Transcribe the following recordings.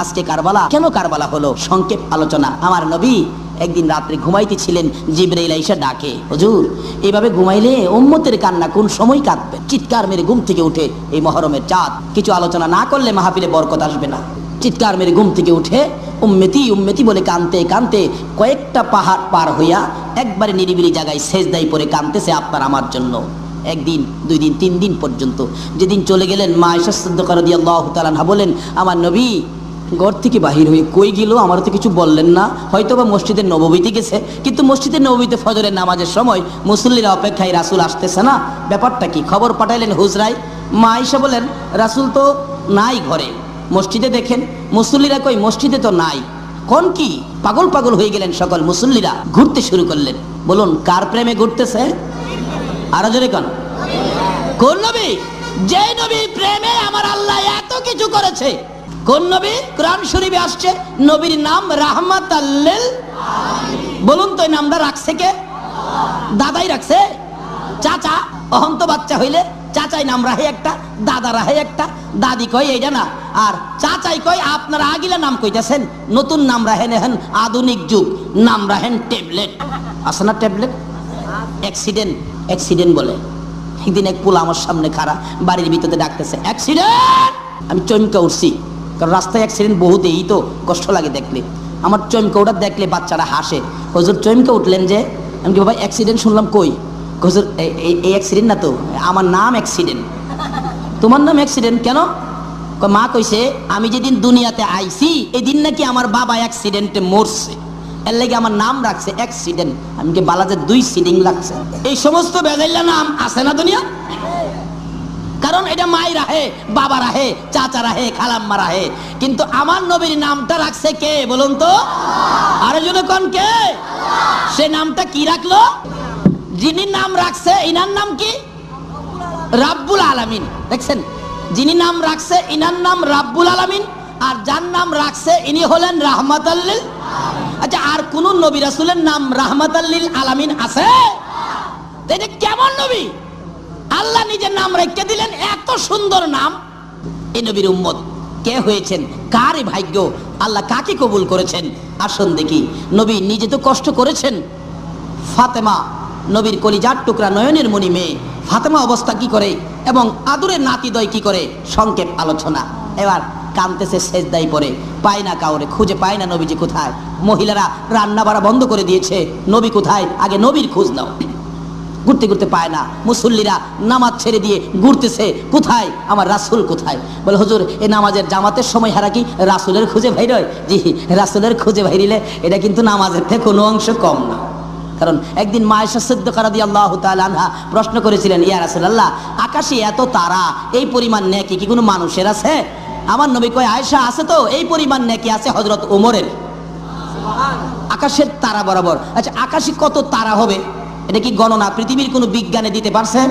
আজকে কারবালা, কেন কারবালা হলো? সংক্ষেপ আলোচনা। আমার নবী একদিন রাত্রে ঘুমাইতে ছিলেন জিব্রাইল আইসা ডাকে, হুজুর এইভাবে ঘুমাইলে উম্মতের কান্না কোন সময় কাঁদবে? চিৎকার মেরে ঘুম থেকে উঠে, এই মহরমের চাঁদ, কিছু আলোচনা না করলে মাহফিলে বরকত আসবে না। চিৎকার মেরে ঘুম থেকে উঠে, উম্মেতি উম্মেতি বলে কানতে কানতে কয়েকটা পাহাড় পার হইয়া একবারে নিরিবিলি জায়গায় শেষ দায়ী পরে কানতেছে আপনার আমার জন্য। একদিন, দুই দিন, তিন দিন পর্যন্ত। যেদিন চলে গেলেন মা ইসাদ্দাহ বলেন, আমার নবী ঘর থেকে বাহির হয়ে কই গেল? আমার তো কিছু বললেন না। হয়তো বা মসজিদের নবমীতে গেছে। কিন্তু মসজিদের নবমীতে ফজরের নামাজের সময় মুসল্লিরা অপেক্ষায় রাসুল আসতেছে না? ব্যাপারটা কি? খবর পাঠাইলেন হুজরাই? মা আইসা বলেন, রাসুল তো নাই ঘরে। মসজিদে দেখেন, মুসল্লিরা কই মসজিদে তো নাই। কোন কি? পাগল পাগল হয়ে গেলেন সকল মুসল্লিরা। ঘুরতে শুরু করলেন। বলুন, কার প্রেমে ঘুরতেছে? আরও জোরে কন। কোন নবী? যে নবী প্রেমে আমার আল্লাহ এত কিছু করেছে। কোন নবী? কোরআন শরীফে আসছে, নবীর নাম রাহমাত আল্লিল বলুন তো নামটা রাখছে কে? দাদাই রাখছে। চাচা, অহন্ত বাচ্চা হইলে চাচাই নাম রাহে একটা, দাদা রাহে একটা, দাদি কয় এইটা না। আর চাচাই কয়, আপনারা আগিলা নাম কইতাছেন, নতুন নাম রাহেন এখন আধুনিক যুগ, নাম রাহেন ট্যাবলেট। আছে না ট্যাবলেট? অ্যাক্সিডেন্ট অ্যাক্সিডেন্ট বলে। একদিন এক পোলা আমার সামনে খাড়া, বাড়ির ভিতরে ডাকতেছে, অ্যাক্সিডেন্ট! আমি চমকা উঠছি। কারণ রাস্তায় অ্যাক্সিডেন্ট বহু দেই তো কষ্ট লাগে দেখলে। আমার চমকা ওটা দেখলে বাচ্চারা হাসে। হজুর চমকা উঠলেন যে, আমি কি বাবা অ্যাক্সিডেন্ট শুনলাম কই? হজুর এই- অ্যাক্সিডেন্ট না তো, আমার নাম অ্যাক্সিডেন্ট তোমার নাম অ্যাক্সিডেন্ট কেন? মা কইছে, আমি যেদিন দুনিয়াতে আইছি এই দিন নাকি আমার বাবা অ্যাক্সিডেন্টে মরছে। এর লাগে আমার নাম রাখছে অ্যাক্সিডেন্ট আমি কি বালাজের দুই সিডিং লাগছে। এই সমস্ত বেজাইলা নাম আছে না দুনিয়া? কারণ এটা মাই রাহে বাবা রাহে চাচা রাহে খালাম্মা রাহে কিন্তু আমার নবীর নামটা রাখছে কে বলুন তো? আরও জন কোন কে? সে নামটা কি রাখল? যিনি নাম রাখছে, ইনার নাম কি? রাব্বুল আলামিন। দেখছেন? যিনি নাম রাখছে, ইনার নাম রাব্বুল আলামিন। আর যার নাম রাখছে, ইনি হলেন রাহমাত আচ্ছা আর কোন নবী রাসূলের নাম রাহমাত আলামিন আছে? এটা কেমন নবী? আল্লাহ নিজের নাম রেখে দিলেন, এত সুন্দর নাম। এই নবীর উম্মত, কে হয়েছেন? কার ভাগ্য? আল্লাহ কাকে কবুল করেছেন? আসুন দেখি, নবী নিজে তো কষ্ট করেছেন। ফাতেমা, নবীর কলিজার টুকরা নয়নের মণি মেয়ে। ফাতেমা অবস্থা কি করে এবং আদুরের নাতিদয় কি করে? সংক্ষেপ আলোচনা। এবার কানতেছে শেষদাই পরে পায় না কাউরে, খুঁজে পায় না নবীজি কোথায়? মহিলারা রান্না বাড়া বন্ধ করে দিয়েছে। নবী কোথায়? আগে নবীর খোঁজ নাও। ঘুরতে ঘুরতে পায় না। মুসল্লিরা নামাজ ছেড়ে দিয়ে ঘুরতেছে, কোথায়? আমার রাসুল কোথায়? বলে, হুজুর এই নামাজের জামাতের সময় হারা কি? রাসুলের খুঁজে ভাইরয় জি, রাসুলের খুঁজে ভাইরিলে এটা কিন্তু নামাজের থেকে কোনো অংশ কম না। কারণ একদিন মায়েশা সিদ্দিকারা দিয়ে আল্লাহ আনহা প্রশ্ন করেছিলেন, ইয়া রাসূলুল্লাহ, আকাশে এত তারা, এই পরিমাণ নেকি কি কোনো মানুষের আছে? আমার নবী কয়, আয়েশা, আছে তো, এই পরিমাণ নেকি আছে হজরত ওমরের। আকাশের তারা বরাবর। আচ্ছা আকাশে কত তারা হবে? এটা কি গণনা? পৃথিবীর কোনো বিজ্ঞানে দিতে পারছেন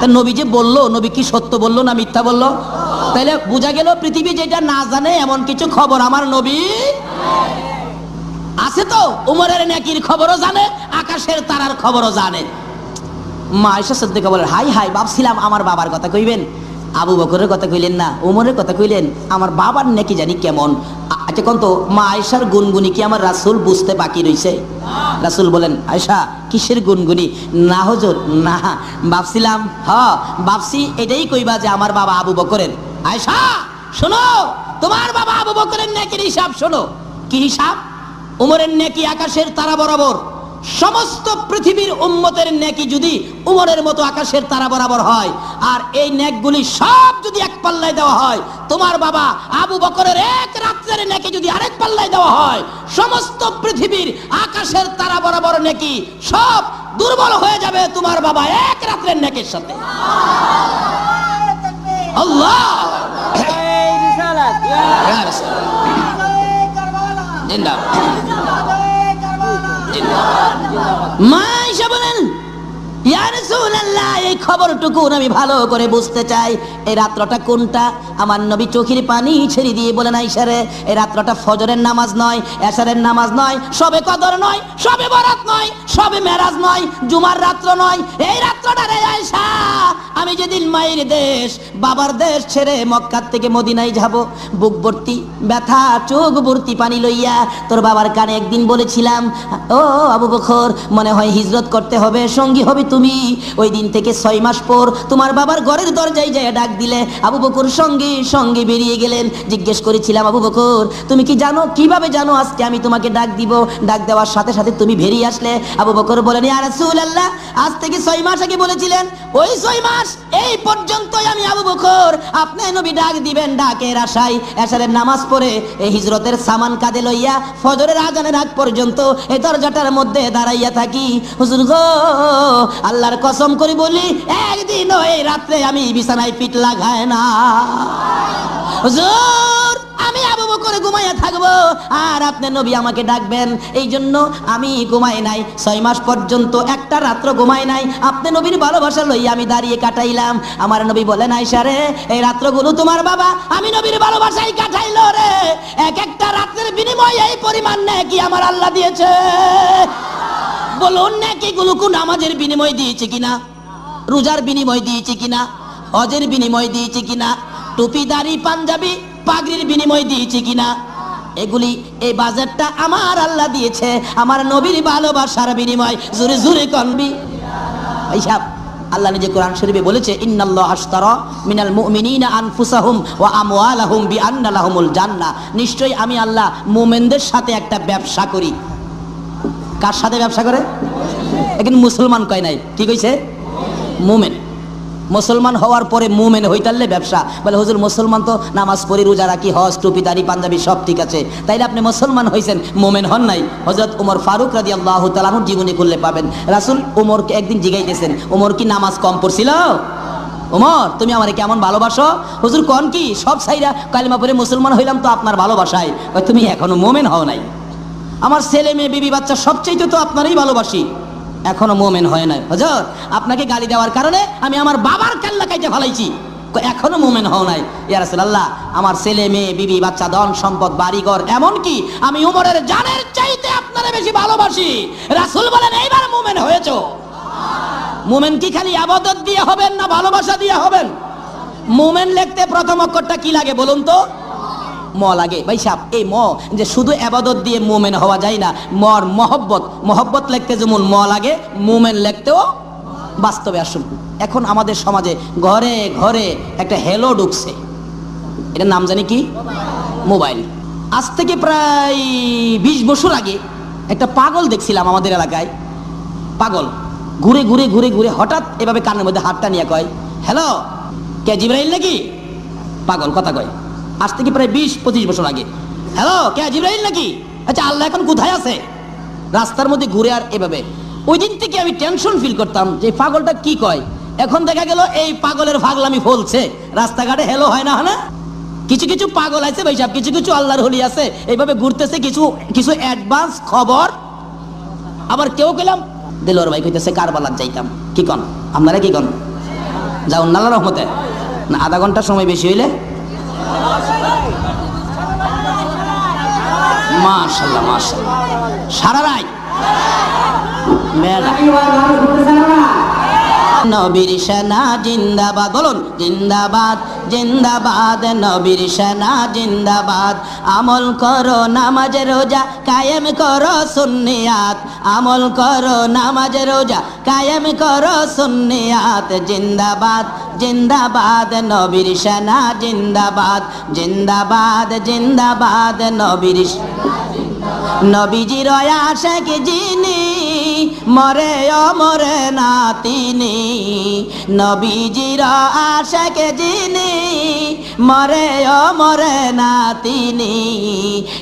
তা নবী যে বলল, নবী কি সত্য বলল না মিথ্যা বলল? তাহলে বোঝা গেল পৃথিবী যেটা না জানে এমন কিছু খবর আমার নবী আছে তো। উমরের নাকির খবরও জানে, আকাশের তারার খবরও জানে। মা এসে সদ্যকে বলেন হাই হাই, ভাবছিলাম আমার বাবার কথা কইবেন। আবু বকরের কথা কইলেন না, উমরের কথা কইলেন, আমার বাবার নেকি জানি কেমন? আচ্ছা কোন তো, মা আয়সার গুনগুনি কি আমার রাসুল বুঝতে বাকি রইছে? রাসুল বলেন আয়সা কিসের গুনগুনি? না হজুর, না। ভাবছিলাম, হ, ভাবছি এটাই কইবা যে আমার বাবা আবু বকরের। আয়সা শোনো, তোমার বাবা আবু বকরের নেকির হিসাব শোনো। কি হিসাব? উমরের নেকি আকাশের তারা বরাবর। সমস্ত পৃথিবীর উম্মতের নেকি যদি উমরের মতো আকাশের তারা বরাবর হয় আর এই নেকগুলি সব যদি এক পাল্লায় দেওয়া হয় তোমার বাবা আবু বকরের এক রাত্রের নেকি যদি আরেক পাল্লায় দেওয়া হয় সমস্ত পৃথিবীর আকাশের তারা বরাবর নেকি সব দুর্বল হয়ে যাবে তোমার বাবা এক রাত্রের নেকের সাথে। আল্লাহ! জিন্দাবাদ মা এসে বলেন এই খবরটুকু আমি ভালো করে বুঝতে চাই। এই রাত্রটা কোনটা? আমার নবী চোখের পানি ছেড়ে দিয়ে বলে নাই সারে এই রাত্রটা ফজরের নামাজ নয়, এসারের নামাজ নয়, সবে কদর নয়, সবে বরাত নয় সবে মেরাজ নয়, জুমার রাত্র নয়। এই রাত্রটা রে আয়সা আমি যেদিন মায়ের দেশ, বাবার দেশ ছেড়ে মক্কার থেকে মদিনায় যাব, বুক ভর্তি ব্যথা, চোখ ভর্তি পানি লইয়া তোর বাবার কানে একদিন বলেছিলাম, ও আবু বখর মনে হয় হিজরত করতে হবে, সঙ্গী হবে তুমি। ওই দিন থেকে ছয় মাস পর তোমার বাবার ঘরের দরজায় যায় ডাক দিলে, আবু বকর, সঙ্গে সঙ্গে বেরিয়ে গেলেন। জিজ্ঞেস করেছিলাম, আবু বকর, তুমি কি জানো? কীভাবে জানো আজকে আমি তোমাকে ডাক দিব? ডাক দেওয়ার সাথে সাথে তুমি বেরিয়ে আসলে, আবু বকর বলেন আর আল্লাহ আজ থেকে ছয় মাস আগে বলেছিলেন, ওই ছয় মাস, এই পর্যন্তই আমি আবু বকর। আপনি নবী ডাক দিবেন, ডাকের আশায় এশারের নামাজ পড়ে, এই হিজরতের সামান কাঁধে লইয়া ফজরের আজানের আগ পর্যন্ত এই দরজাটার মধ্যে দাঁড়াইয়া থাকি। হুজুর গো, আল্লাহর কসম করে বলি একদিন এই রাত্রে আমি বিছানায় পিঠ লাগায় না। হুজুর! আমি আবু বকর ঘুমাইয়া থাকব। আর আপনি নবী আমাকে ডাকবেন। এই জন্য আমি ঘুমাই নাই। ছয় মাস পর্যন্ত একটা রাত্র ঘুমাই নাই। আপনি নবীর ভালোবাসা লইয়া আমি দাঁড়িয়ে কাটাইলাম। আমার নবী বলেন আইসা রে, এই রাত্রগুলো তোমার বাবা। আমি নবীর ভালোবাসাই কাটাইলো রে। এক একটা রাত্রের বিনিময়ে এই পরিমাণ নেয় কি আমার আল্লাহ দিয়েছে। বলুন নাকি গুলো কোন নামাজের বিনিময় দিয়েছে কিনা? রোজার বিনিময় দিয়েছে কিনা? হজের বিনিময় দিয়েছে কিনা? টুপিদারি পাঞ্জাবি পাগড়ির বিনিময় দিয়েছি কিনা? এগুলি, এই বাজারটা আমার আল্লাহ দিয়েছে, আমার নবীর ভালোবাসার বিনিময়। জোরে জোরে কনবি আল্লাহ নিজে কোরআন শরীফে বলেছে, ইন্নাল্লাহ মিনাল নিশ্চয়ই আমি আল্লাহ মুমিনদের সাথে একটা ব্যবসা করি। কার সাথে ব্যবসা করে? এখন মুসলমান কয় নাই, কি কইছে? মুমেন। মুসলমান হওয়ার পরে মুমেন হইতালে ব্যবসা। বলে, হুজুর, মুসলমান তো নামাজ পড়ি, রোজা রাখি, হজ, টুপি, দাড়ি, পাঞ্জাবি, সব ঠিক আছে। তাইলে আপনি মুসলমান হয়েছেন মোমেন হন নাই। হজরত উমর ফারুক রাজি আল্লাহ তালাহুর জীবনী করলে পাবেন। রাসুল উমরকে একদিন জিগাইতেছেন, উমর কি নামাজ কম পড়ছিল? উমর, তুমি আমারে কেমন ভালোবাসো? হুজুর, কন কি? সব সাইরা কালিমা পরে মুসলমান হইলাম তো আপনার ভালোবাসায়। তুমি এখনও মোমেন হও নাই? আমার ছেলে মেয়ে, বিবি, বাচ্চা সবচেয়ে তো আপনারই ভালোবাসি। এখনও মোমেন হয় নাই। হজর, আপনাকে গালি দেওয়ার কারণে আমি আমার বাবার কাল্লা কাইতে ফেলাইছি। এখনও মোমেন হও নাই। ইয়ারসুল্লাহ আমার ছেলে, মেয়ে, বিবি, বাচ্চা, ধন, সম্পদ, বাড়িঘর, এমনকি আমি উমরের জানের চাইতে আপনারা বেশি ভালোবাসি। রাসুল বলেন, এইবার মোমেন হয়েছো। মোমেন কি খালি আবাদত দিয়ে হবেন না ভালোবাসা দিয়ে হবেন? মোমেন লিখতে প্রথম অক্ষরটা কি লাগে বলুন তো? ম লাগে ভাই সাপ এই ম, যে শুধু আবাদত দিয়ে মোমেন হওয়া যায় না, মর, মহব্বত মহব্বত লিখতে যেমন ম লাগে, মোমেন লিখতেও বাস্তবে আসুন। এখন আমাদের সমাজে ঘরে ঘরে একটা হেলো ঢুকছে। এটার নাম জানি কি? মোবাইল। আজ থেকে প্রায় বিশ বছর আগে একটা পাগল দেখছিলাম আমাদের এলাকায়। পাগল। ঘুরে ঘুরে ঘুরে ঘুরে হঠাৎ এভাবে কানের মধ্যে হাতটা নিয়ে কয়, হ্যালো, কে, জিব্রাইল নাকি? পাগল কথা কয়। আজ থেকে প্রায় বিশ, পঁচিশ বছর আগে। হ্যালো কে, জিব্রাইল নাকি? আচ্ছা আল্লাহ এখন কোথায় আছে? রাস্তার মধ্যে ঘুরে আর এভাবে। ওই দিন থেকে আমি টেনশন ফিল করতাম যে পাগলটা কি কয়। এখন দেখা গেল এই পাগলের ফাগলামি ফলছে। রাস্তাঘাটে হেলো হয় না, হয় কিছু কিছু পাগল আছে ভাই সাহেব, কিছু কিছু আল্লাহর হলি আছে। এইভাবে ঘুরতেছে কিছু কিছু অ্যাডভান্স খবর। আবার কেউ গেলাম দিলর ভাই কইতেছে কারবালার যাইতাম। কি কন? আপনারা কি কন? যাও আল্লাহ রহমতে। না, আধা ঘণ্টা সময় বেশি হইলে? মাশাল্লাহ মাশাল্লাহ সারা রায়। মেলা। নবীর সেনা জিন্দাবাদ, বলুন, জিন্দাবাদ জিন্দাবাদ। নবীর সেনা জিন্দাবাদ। আমল করো নামাজ, রোজা কায়েম করো সুন্নিয়াত। আমল করো নামাজ, রোজা কায়েম করো সুন্নিয়াত। জিন্দাবাদ জিন্দাবাদ। নবীর সেনা জিন্দাবাদ জিন্দাবাদ জিন্দাবাদ। নবীর নবীজির আশেক যিনি? মরে অমরে না তিনি। নবীজির আশেক যিনি? মরে অমরে না তিনি।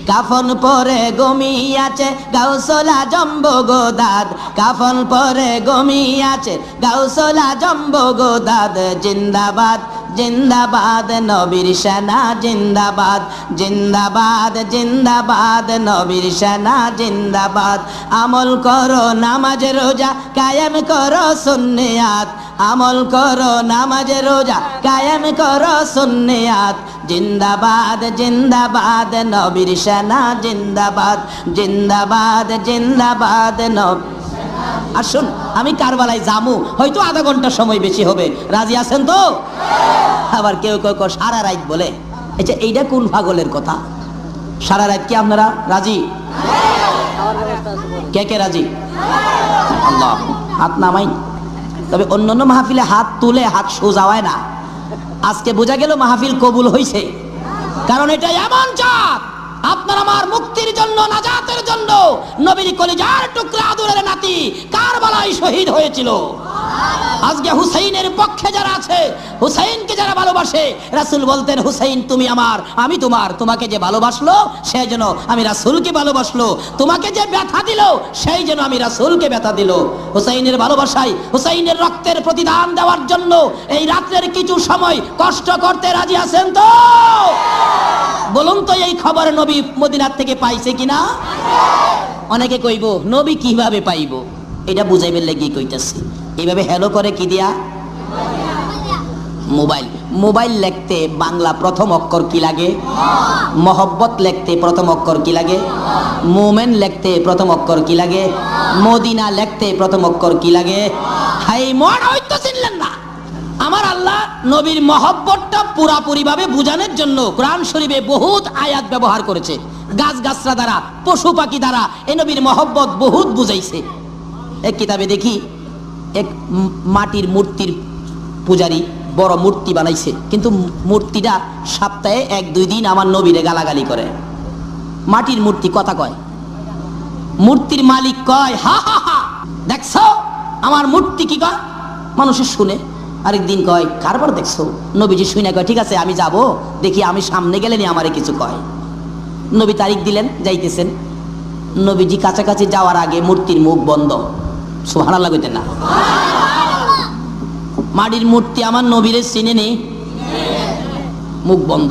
কাফন পরে গমিয়াছে গাউসলা জম্ব গোদাদ। কাফন পরে গমিয়াছে গাউসলা জম্ব গোদাদ। জিন্দাবাদ। জিন্দাবাদ, নবীর সেনা জিন্দাবাদ জিন্দাবাদ জিন্দাবাদ, নবীর সেনা জিন্দাবাদ। আমল করো নামাজ, রোজা কায়েম করো সুন্নিয়াত। আমল করো নামাজে, রোজা কায়েম করো সুন্নিয়াত। জিন্দাবাদ জিন্দাবাদ, নবীর সেনা জিন্দাবাদ। জিন্দাবাদ জিন্দাবাদ, নব আসুন আমি কারবালায় যামু, হয়তো আধা ঘণ্টা সময় বেশি হবে। রাজি আছেন তো? আবার কেউ কেউ কেউ সারা রাত বলে। আচ্ছা এইটা কোন পাগলের কথা? সারা রাত কি আপনারা রাজি? কে কে রাজি? আল্লাহ, হাত নামাই। তবে অন্যান্য মাহফিলে হাত তুলে হাত সোজা হয় না। আজকে বোঝা গেল মাহফিল কবুল হইছে। কারণ এটা এমন চাপ আপনার আমার মুক্তির জন্য নাজাতের জন্য নবীর কলিজার টুকরা আদুরের নাতি কারবালায় শহীদ হয়েছিল। আজকে হুসাইনের পক্ষে যারা আছে, হুসাইনকে যারা ভালোবাসে, রাসূল বলতেন, হুসাইন, তুমি আমার, আমি তোমার, তোমাকে যে ভালোবাসলো সেই যেন আমি রাসূলকে ভালোবাসলো। তোমাকে যে ব্যথা দিল, সেই যেন আমি রাসুলকে ব্যথা দিল। হুসাইনের ভালোবাসায়, হুসাইনের রক্তের প্রতিদান দেওয়ার জন্য এই রাত্রের কিছু সময় কষ্ট করতে রাজি আছেন তো? বলুন তো, এই খবর নবী মদিনার থেকে পাইছে কিনা? অনেকে কইব, নবী কীভাবে পাইব? এটা বুঝাইবেন লাগি কইতাছি। এইভাবে হ্যালো করে কি দিয়া? মোবাইল মোবাইল লিখতে বাংলা প্রথম অক্ষর কি লাগে? মহব্বত লিখতে প্রথম অক্ষর কি লাগে? মোমেন লিখতে প্রথম অক্ষর কি লাগে? মদিনা লিখতে প্রথম অক্ষর কি লাগে? হাই চিনলেন না। আমার আল্লাহ নবীর মহব্বতটা পুরাপুরি ভাবে বুঝানোর জন্য কোরআন শরীফে বহুত আয়াত ব্যবহার করেছে। গাছ গাছরা দ্বারা, পশু পাখি দ্বারা এ নবীর মহব্বত বহুত বুঝাইছে। এক কিতাবে দেখি এক মাটির মূর্তির পূজারি বড় মূর্তি বানাইছে। কিন্তু মূর্তিটা সপ্তাহে এক, দুই দিন আমার নবীরে গালাগালি করে। মাটির মূর্তি কথা কয়। মূর্তির মালিক কয়, হা হা হা, দেখছ? আমার মূর্তি কি কয়? মানুষের শুনে আরেকদিন কয়, কারবার দেখছ? নবীজি শুনে কয়, ঠিক আছে, আমি যাব। দেখি আমি সামনে গেলে নি আমারে কিছু কয়। নবী তারিখ দিলেন, যাইতেছেন। নবীজি কাছাকাছি যাওয়ার আগে মূর্তির মুখ বন্ধ। না। মাটির মূর্তি আমার নবীরে চিনে নেই মুখ বন্ধ।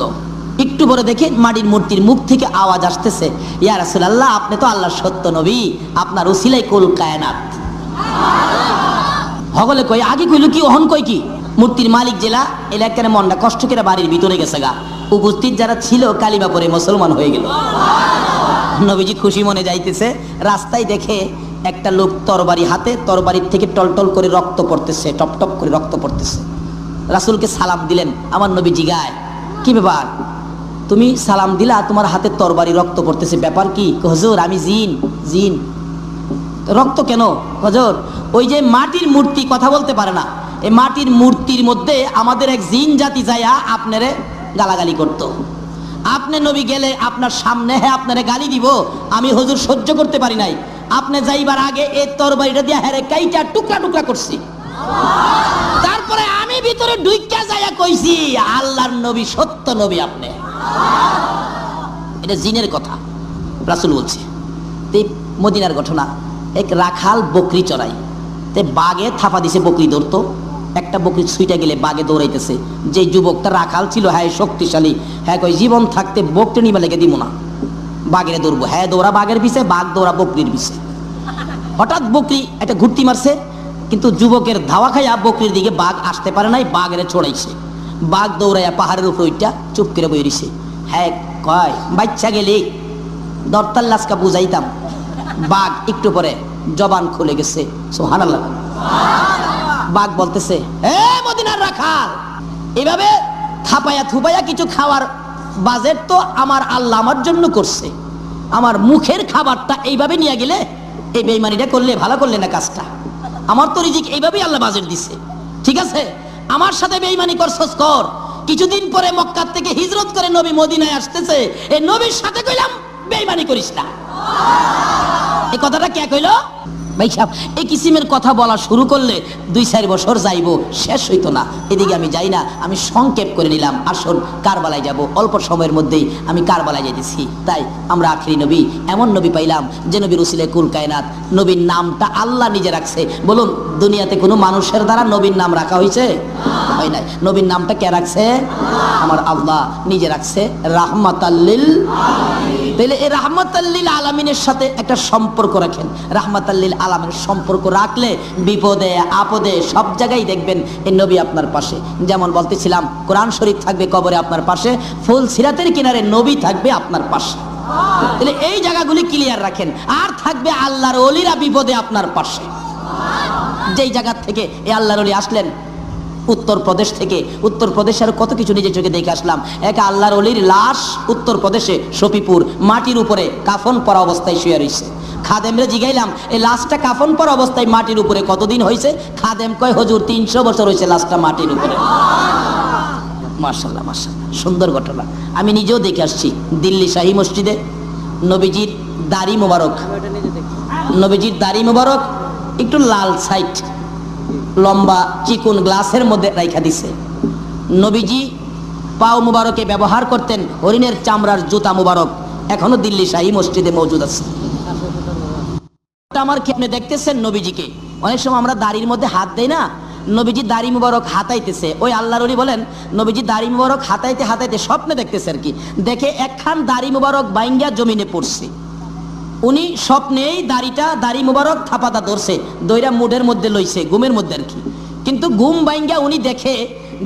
একটু পরে দেখে মাটির মূর্তির মুখ থেকে আওয়াজ আসতেছে। ইয়া রাসূলুল্লাহ, আপনি তো আল্লাহর সত্য নবী, আপনার উসিলাই কুল কায়নাত। হগলে কই, আগে কইল কি, অহন কই কি? মূর্তির মালিক জেলা এলাকার মনটা কষ্ট করে বাড়ির ভিতরে গেছে গা। উপস্থিত যারা ছিল, কালিমা পরে মুসলমান হয়ে গেল। নবীজি খুশি মনে যাইতেছে, রাস্তায় দেখে একটা লোক তরবারি হাতে তরবারির থেকে টলটল করে রক্ত পড়তেছে, টপ টপ করে রক্ত পড়তেছে। রাসূলকে সালাম দিলেন, আমার নবী জিগায় কি ব্যাপার? তুমি সালাম দিলা, তোমার হাতে তরবারি রক্ত পড়তেছে, ব্যাপার কি? হুজুর, আমি জিন জিন। রক্ত কেন? হজর, ওই যে মাটির মূর্তি কথা বলতে পারে না। এই মাটির মূর্তির মধ্যে আমাদের এক জিন জাতি যাইয়া আপনারে গালাগালি করত। আপনি নবী গেলে আপনার সামনে হ্যাঁ আপনারে গালি দিব, আমি হজুর সহ্য করতে পারি নাই। আপনি যাইবার আগে এই তরবারিটা দিয়ে হ্যাঁ কাইটা টুকরা টুকরা করছি। তারপরে আমি ভিতরে ঢুইকা যাইয়া কইছি, আল্লাহর নবী, সত্য নবী আপনি। এটা জিনের কথা, রাসূল বলছে। তে মদিনার ঘটনা, এক রাখাল বকরি চড়াই। তে বাঘে থাপা দিছে বকরি ধরতো, একটা বকরি ছুইটা গেলে বাঘে দৌড়াইতেছে। যে যুবকটা রাখাল ছিল হ্যাঁ শক্তিশালী। হ্যাঁ কই জীবন থাকতে বকটা নিবা লেগে দিব না। বাঘের দৌড়বো হ্যাঁ দৌড়া বাঘের পিছে, বাঘ দৌড়া বকরির পিছে। হঠাৎ বকরি একটা ঘুরতি মারছে, কিন্তু যুবকের ধাওয়া খাইয়া বকরির দিকে বাঘ আসতে পারে নাই, বাঘের ছড়াইছে। বাঘ দৌড়াইয়া পাহাড়ের উপর ওইটা চুপ করে বই রইছে। হ্যাঁ কয়, বাচ্চা গেলে? দরতাল লাসকা বুঝাইতাম। বাঘ একটু পরে জবান খুলে গেছে। সুবহানাল্লাহ। বাঘ বলতেছে, এ মদিনার রাখাল, এভাবে থাপায়া থুপায়া কিছু খাওয়ার বাজেট তো আমার আল্লাহ আমার জন্য করছে। আমার মুখের খাবারটা এইভাবে নিয়ে গেলে এই বেইমানিটা করলে, ভালো করলে না কাজটা? আমার তো রিজিক এইভাবেই আল্লাহ বাজেট দিছে। ঠিক আছে? আমার সাথে বেইমানি করছস কর। কিছুদিন পরে মক্কার থেকে হিজরত করে নবী মদিনায় আসতেছে। এই নবীর সাথে কইলাম, বেইমানি করিস না। এই কথাটা কে কইল? ভাই এই কিসিমের কথা বলা শুরু করলে দুই চার বছর যাইব, শেষ হইতো না। এদিকে আমি যাই না, আমি সংক্ষেপ করে নিলাম। আসুন, কারবালায় যাব। অল্প সময়ের মধ্যেই আমি কারবালায় যাইতেছি। তাই আমরা আখরি নবী, এমন নবী পাইলাম যে নবীর উসিলে কুল কায়নাত। নবীর নামটা আল্লাহ নিজে রাখছে। বলুন, দুনিয়াতে কোনো মানুষের দ্বারা নবীর নাম রাখা হয়েছে হয় নাই। নবীর নামটা কে রাখছে? আমার আল্লাহ নিজে রাখছে। রাহমাতাল্লিল তাহলে এই রাহমাতাল্লিল আলামিনের সাথে একটা সম্পর্ক রাখেন। রাহমাতাল্লিল আলামিনের সম্পর্ক রাখলে বিপদে, আপদে সব জায়গায় দেখবেন এই নবী আপনার পাশে। যেমন বলতেছিলাম, কোরআন শরীফ থাকবে কবরে আপনার পাশে, ফুল সিরাতের কিনারে নবী থাকবে আপনার পাশে। তাহলে এই জায়গাগুলি ক্লিয়ার রাখেন। আর থাকবে আল্লাহর অলিরা বিপদে আপনার পাশে। যেই জায়গা থেকে এ আল্লাহর অলি আসলেন উত্তরপ্রদেশ থেকে। উত্তরপ্রদেশের কত কিছু নিজের চোখে দেখে আসলাম। এক আল্লাহর অলির লাশ উত্তরপ্রদেশে সফিপুর মাটির উপরে কাফন পরা অবস্থায় শুয়ে রয়েছে খাদেমরে জিগাইলাম, এই লাশটা কাফন পরা অবস্থায় মাটির উপরে কতদিন হয়েছে খাদেম কয়, হজুর, তিনশো বছর হয়েছে লাশটা মাটির উপরে। মার্শাল্লাহ মার্শাল্লাহ সুন্দর ঘটনা। আমি নিজেও দেখে আসছি, দিল্লি শাহী মসজিদে। নবীজির দাড়ি মোবারক। নবীজির দাড়ি মোবারক, একটু লাল সাইড। লম্বা চিকুন গ্লাসের মধ্যে রাইখা দিছে। নবীজি পাও মুবারকে ব্যবহার করতেন হরিণের চামড়ার জুতা মুবারক। এখনও দিল্লি শাহী মসজিদে মজুদ আছে। আমার আপনি দেখতেছেন নবীজিকে? অনেক সময় আমরা দাড়ির মধ্যে হাত দেই না, নবীজি দাড়ি মুবারক হাতাইতেছে। ওই আল্লাহর ওলি বলেন, নবীজি দাড়ি মুবারক হাতাইতে হাতাইতে স্বপ্নে দেখতেছে আর কি। দেখে একখান দাড়ি মুবারক বাইঙ্গা জমিনে পড়ছে। উনি স্বপ্নেই দাড়িটা দাড়ি মুবারক থাপাতা ধরছে, দইরা মুডের মধ্যে লইছে, ঘুমের মধ্যে আর কি। কিন্তু ঘুম বাইঙ্গা উনি দেখে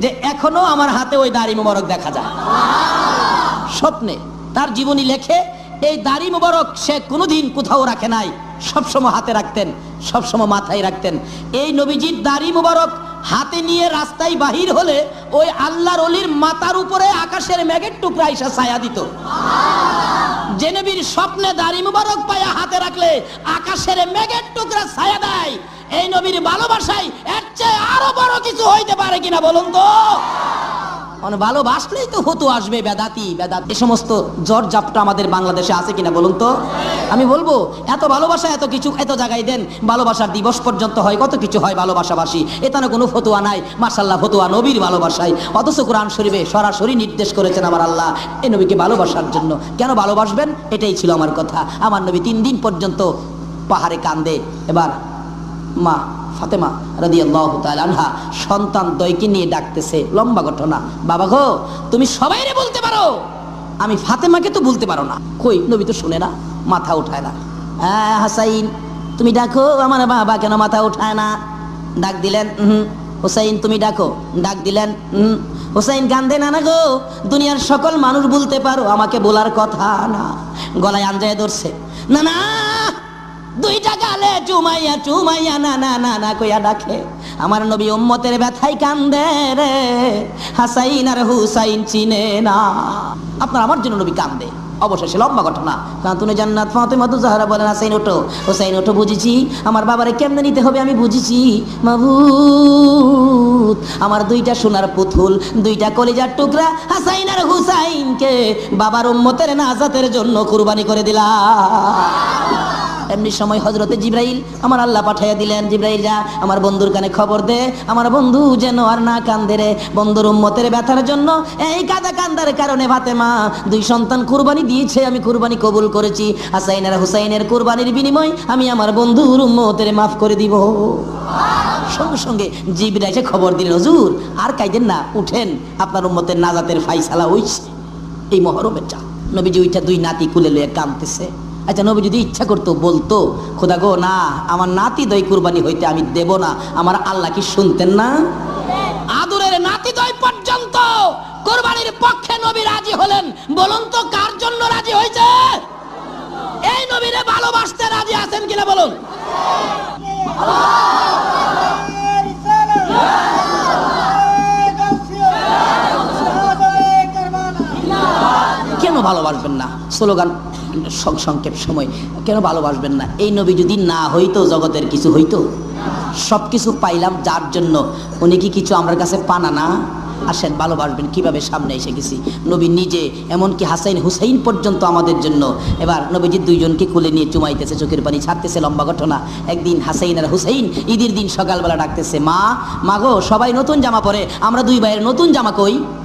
যে এখনও আমার হাতে ওই দাড়ি মুবারক দেখা যায়। স্বপ্নে তার জীবনী লেখে, এই দাড়ি মুবারক সে কোনোদিন কোথাও রাখে নাই। সবসময় হাতে রাখতেন, সবসময় মাথায় রাখতেন। এই নবীজির দাড়ি মুবারক হাতে নিয়ে রাস্তায় বাহির হলে ওই আল্লাহর অলির মাথার উপরে আকাশের মেঘের টুকরা ছায়া দিত। যে নবীর স্বপ্নে দাড়ি মুবারক পায়া হাতে রাখলে আকাশের মেঘের টুকরা ছায়া দেয়, এই নবীর ভালোবাসায় এর চেয়ে আরও বড় কিছু হইতে পারে কিনা বলুন তো? ভালোবাসলেই তো হতো আসবে বেদাতি, বেদাত। এ সমস্ত জ্বর জাপটা আমাদের বাংলাদেশে আছে কিনা বলুন তো? আমি বলব, এত ভালোবাসা, এত কিছু, এত জায়গায় দেন, ভালোবাসার দিবস পর্যন্ত হয়, কত কিছু হয় ভালোবাসাবাসী? এখানে কোনো ফতুয়া নাই মার্শাল্লাহ ফতুয়া নবীর ভালোবাসায় অথচ কোরআন শরীফে সরাসরি নির্দেশ করেছেন আমার আল্লাহ এই নবীকে ভালোবাসার জন্য। কেন ভালোবাসবেন? এটাই ছিল আমার কথা। আমার নবী তিন দিন পর্যন্ত পাহাড়ে কান্দে। এবার মা ফাতেমা রাদি আল্লাহ আনহা সন্তান দয়কে নিয়ে ডাকতেছে, লম্বা ঘটনা। বাবা গো, তুমি সবাইরে বলতে পারো? আমি ফাতেমাকে তো বলতে পারো না। কই, নবী তো শুনে না, মাথা উঠায় না। হ্যাঁ হাসাইন, তুমি ডাকো, আমার বাবা কেন মাথা উঠায় না? ডাক দিলেন হুম হোসাইন, তুমি ডাকো। ডাক দিলেন হুম হোসাইন কান্দে না না গো, দুনিয়ার সকল মানুষ বলতে পারো, আমাকে বলার কথা না। গলায় আঞ্জায় ধরছে না না দুইটা গালে চুমাইয়া চুমাইয়া না না না না কইয়া ডাকে। আমার নবী উম্মতের ব্যথাই কান্দে রে। হাসাইন আর হুসাইন চিনে না। আপনার আমার জন্য নবী কান্দে। অবশেষে লম্বা ঘটনা। কান্তুনে জান্নাত ফাতেমা তু জাহরা বলেন, হাসাইন, ওঠো। হোসাইন, ওঠো, বুঝেছি। আমার বাবারে কেমনে নিতে হবে আমি বুঝেছি। মাবুত আমার দুইটা সোনার পুতুল, দুইটা কলিজার টুকরা হাসাইন আর হুসাইনকে বাবার উম্মতের নাজাতের জন্য কুরবানি করে দিলাম। এমনি সময় হজরতে জিব্রাইল আমার আল্লাহ পাঠাইয়া দিলেন, জিব্রাইল যা, আমার বন্ধুর কানে খবর দে, আমার বন্ধু যেন আর না কান্দে রে। বন্ধুর উম্মতের ব্যথার জন্য এই কাদা কান্দার কারণে ভাতে মা দুই সন্তান কুরবানি দিয়েছে, আমি কুরবানি কবুল করেছি। হাসাইন আর হুসাইনের কুরবানির বিনিময় আমি আমার বন্ধুর উম্মতের মাফ করে দিব। সঙ্গে সঙ্গে জিবরা এসে খবর দিলেন হুজুর, আর কাইদেন না, উঠেন, আপনার উম্মতের নাজাতের ফাইসালা হইছে। এই মহরমের চা নবীজি ওইটা দুই নাতি কুলে লইয়া কাঁদতেছে। আচ্ছা নবী যদি ইচ্ছা করতো, বলতো, খোদা গো, না, আমার নাতি দই কুরবানি হইতে আমি দেব না, আমার আল্লাহ কি শুনতেন না? আদুরের নাতি দই পর্যন্ত কোরবানির পক্ষে নবী রাজি হলেন। বলুন তো, কার জন্য রাজি হয়েছে? এই নবীরে ভালোবাসতে রাজি আছেন কিনা বলুন। কেন ভালোবাসবেন না? স্লোগান সংক্ষেপ সময়। কেন ভালোবাসবেন না? এই নবী যদি না হইতো, জগতের কিছু হইতো? সব কিছু পাইলাম যার জন্য। উনি কি কিছু আমার কাছে পানা না? আসেন, ভালোবাসবেন, কীভাবে সামনে এসে গেছি? নবী নিজে, এমনকি হাসাইন হুসাইন পর্যন্ত আমাদের জন্য। এবার নবীজি দুইজনকে কুলে নিয়ে চুমাইতেছে, চোখের পানি ছাড়তেছে, লম্বা ঘটনা। একদিন হাসাইন আর হুসাইন, ঈদের দিন সকালবেলা ডাকতেছে, মা মাগো সবাই নতুন জামা পরে, আমরা দুই ভাইয়ের নতুন জামা কই?